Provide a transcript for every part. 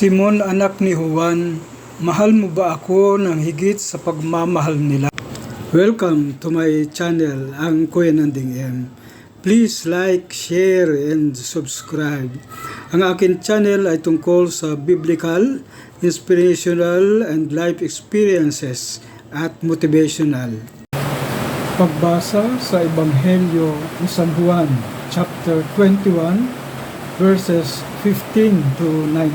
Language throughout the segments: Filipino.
Simon anak ni Juan, mahal mo ba ako ng higit sa pagmamahal nila? Welcome to my channel, ang Kuya Nanding M. Please like, share, and subscribe. Ang akin channel ay tungkol sa biblical, inspirational, and life experiences at motivational. Pagbasa sa Ebanghelyo ni San Juan, chapter 21, verses 15 to 19.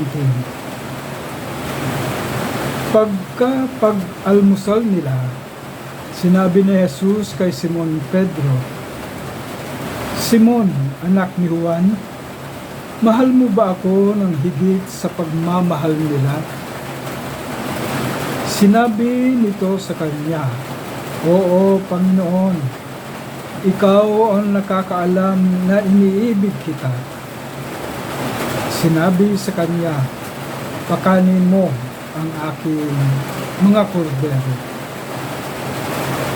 Pagka pag-almusal nila, sinabi ni Jesus kay Simon Pedro, Simon, anak ni Juan, mahal mo ba ako ng higit sa pagmamahal nila? Sinabi nito sa kanya, Oo, Panginoon, ikaw ang nakakaalam na iniibig kita. Sinabi sa kanya, pakanin mo ang aking mga kordero.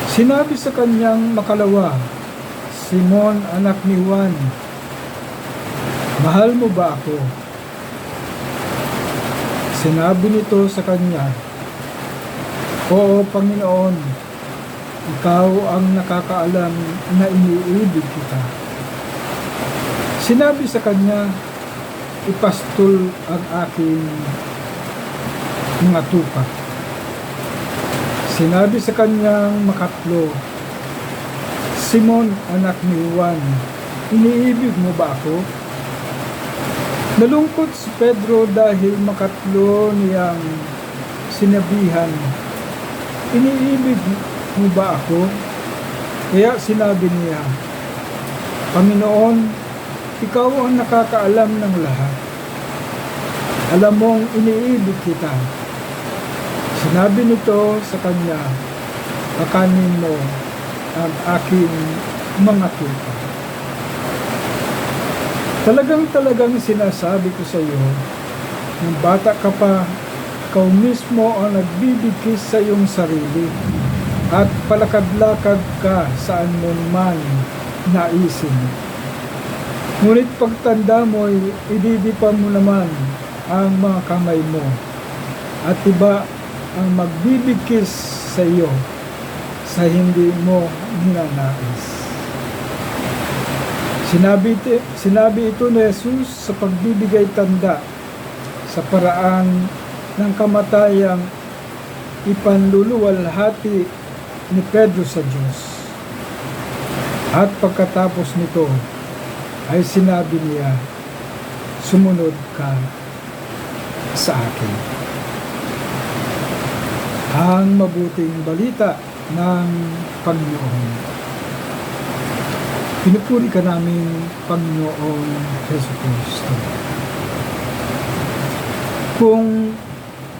Sinabi sa kanyang makalawa, Simon, anak ni Juan, mahal mo ba ako? Sinabi nito sa kanya, Oo, Panginoon, ikaw ang nakakaalam na iniibig kita. Sinabi sa kanya, ipastol ang aking mga tupa. Sinabi sa kanyang makatlo, Simon, anak ni Juan, iniibig mo ba ako? Nalungkot si Pedro dahil makatlo niyang sinabihan, iniibig mo ba ako? Kaya sinabi niya, Panginoon, ikaw ang nakakaalam ng lahat. Alam mong iniibig kita. Sinabi nito sa kanya, pakanin mo ang aking mga tupa. Talagang talagang sinasabi ko sa iyo, nung bata ka pa, ikaw mismo ang nagbibigkis sa iyong sarili at palakad-lakad ka saan mo man naisin. Ngunit pagtanda mo, ididipa mo naman ang mga kamay mo at iba ang magbibigkis sa iyo sa hindi mo ninanais. Sinabi, sinabi ito ni Jesus sa pagbibigay tanda sa paraan ng kamatayang ipanluluwalhati ni Pedro sa Diyos. At pagkatapos nito, ay sinabi niya, sumunod ka sa akin. Ang mabuting balita ng Panginoon. Pinupuri ka namin, Panginoon Yesu Cristo. Kung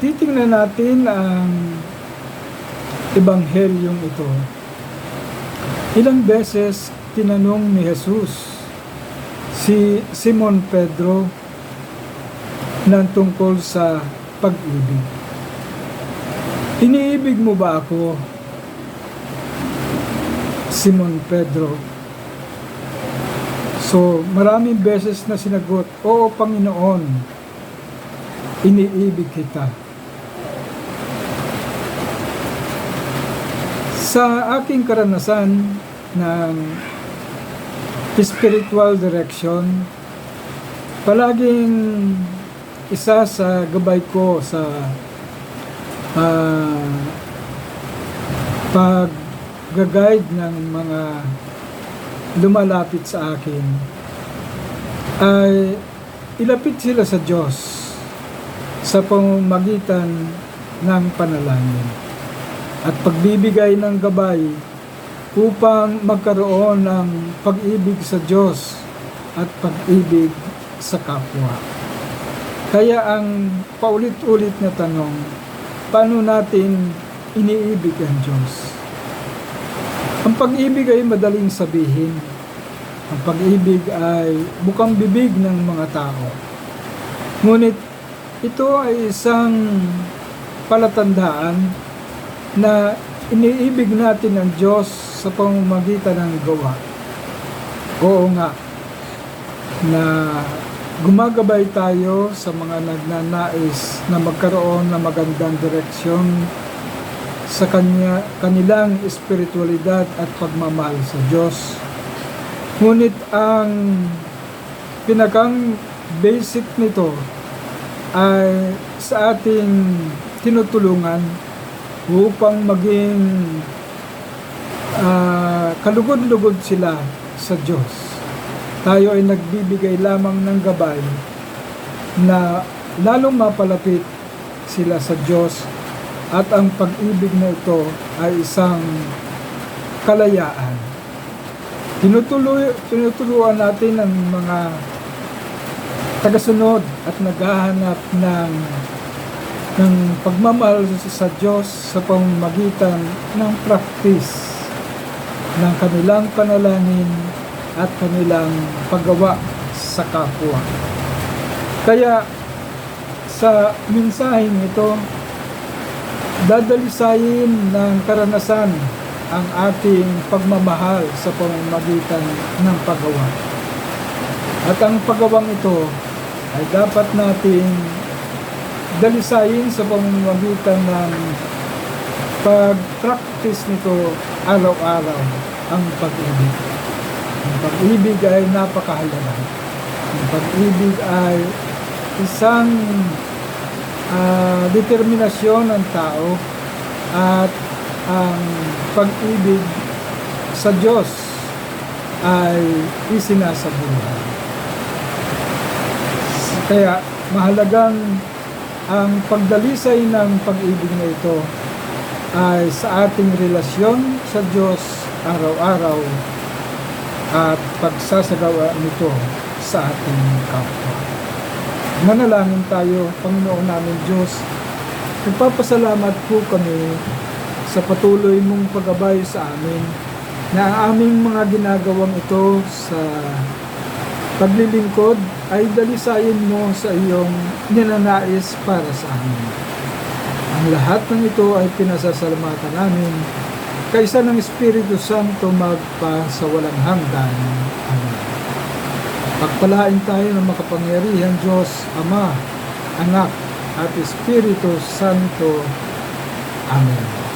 titingnan natin ang ebanghelyong ito, ilang beses tinanong ni Jesus si Simon Pedro ng tungkol sa pag-ibig. Iniibig mo ba ako, Simon Pedro? So, maraming beses na sinagot, Oo, Panginoon, iniibig kita. Sa aking karanasan ng spiritual direction, palaging isa sa gabay ko sa ah, pag-guide ng mga lumalapit sa akin ay ilapit sila sa Diyos sa pamamagitan ng panalangin. At pagbibigay ng gabay upang magkaroon ng pag-ibig sa Diyos at pag-ibig sa kapwa. Kaya ang paulit-ulit na tanong, paano natin iniibig ang Diyos? Ang pag-ibig ay madaling sabihin. Ang pag-ibig ay bukang bibig ng mga tao. Ngunit ito ay isang palatandaan na iniibig natin ang Diyos sa pamamagitan ng gawa. Oo nga, na gumagabay tayo sa mga nagnanais na magkaroon ng magandang direksyon sa kanya, kanilang espiritualidad at pagmamahal sa Diyos. Ngunit ang pinakang basic nito ay sa ating tinutulungan upang maging ah, kalugod-lugod sila sa Diyos. Tayo ay nagbibigay lamang ng gabay na lalong mapalapit sila sa Diyos at ang pag-ibig na ito ay isang kalayaan. Tinutuloy, tinutuluan natin ang mga tagasunod at naghahanap ng ng pagmamahal sa Diyos sa pamamagitan ng practice ng kanilang panalangin at kanilang paggawa sa kapwa. Kaya sa mensaheng ito, dadalisayin ng karanasan ang ating pagmamahal sa pamamagitan ng paggawa. At ang paggawang ito ay dapat nating dalisayin sa pamamagitan ng pag-practice nito araw-araw ang pag-ibig. Ang pag-ibig ay napakahalaga. Ang pag-ibig ay isang ah, determinasyon ng tao at ang pag-ibig sa Diyos ay isinasabuhay. Kaya mahalagang ang pagdalisay ng pag-ibig na ito ay sa ating relasyon sa Diyos araw-araw at pagsasagawa nito sa ating kapwa. Manalangin tayo, Panginoon namin Diyos. Nagpapasalamat po kami sa patuloy mong paggabay sa amin na ang aming mga ginagawang ito sa paglilingkod ay dalisayin mo sa iyong ninanais para sa amin. Ang lahat ng ito ay pinasasalamatan namin kaysa ng Espiritu Santo magpa sa walang hanggan. Amen. Pagpalain tayo ng makapangyarihan Diyos, Ama, Anak, at Espiritu Santo. Amen.